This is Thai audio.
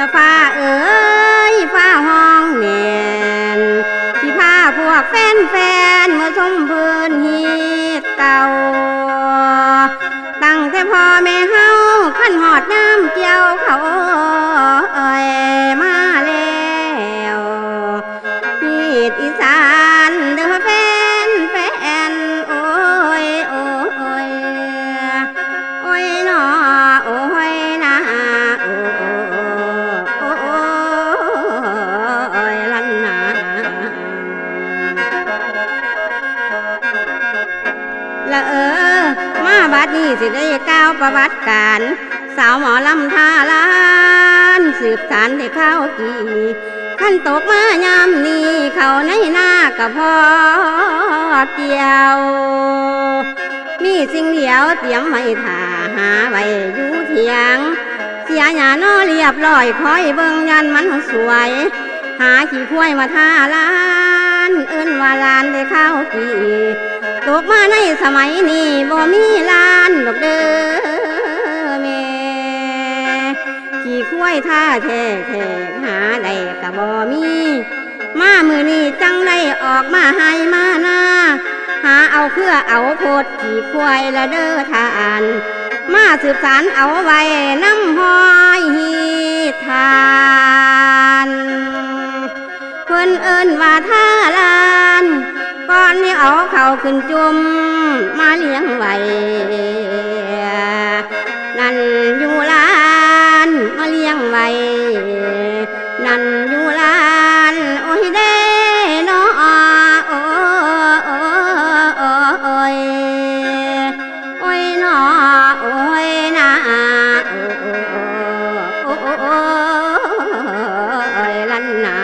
ละฟ้าเอ๋ยฟ้าห้องแนีนที่พาพวกแฟนแฟนมาชมพื้นฮีเก่า ตั้งแต่พ่อแม่เฮาขั้นหอดน้ำเกี่ยวัดนี้สิได้ก้าวประวัติการ สาวหมอลำท่าลาน สืบสารได้ข้าวกี่ขั้นตกมายามนี้เขาในหน้ากับพ่อเกี่ยว มีสิ่งเดียวเตรียมไว้ท่าหาไว้อยู่เทียง เสียหยาโนอเรียบร้อยคอยเบิ่งยันมันสวย หาขี้ควายมาท่าลาน เอิ้นว่าลานได้ข้าวกี่ ตกมาในสมัยนี้บ่มีลานดอกเด้อแม่ขี้ควายท่าแท้แท้หาได้กะบ่มี มามือนี้จังได้ออกมาให้มาหน้าหาเอาเครือเอาโพดขี่ควายละเด้อทาน มาสืบสารเอาไว้น้ำหอยท เอาเข่าขึ้นจุมมาเลี้ยงไว้นั่นอยู่ลานมาเลี้ยงไว้นั่นอยู่ลานโอ้ยเด้น้อโอ้โอ้โอ้โอ้ยโอ้ยน้อโอ้ยนาโอ้โอ้ยโอ้โลันนา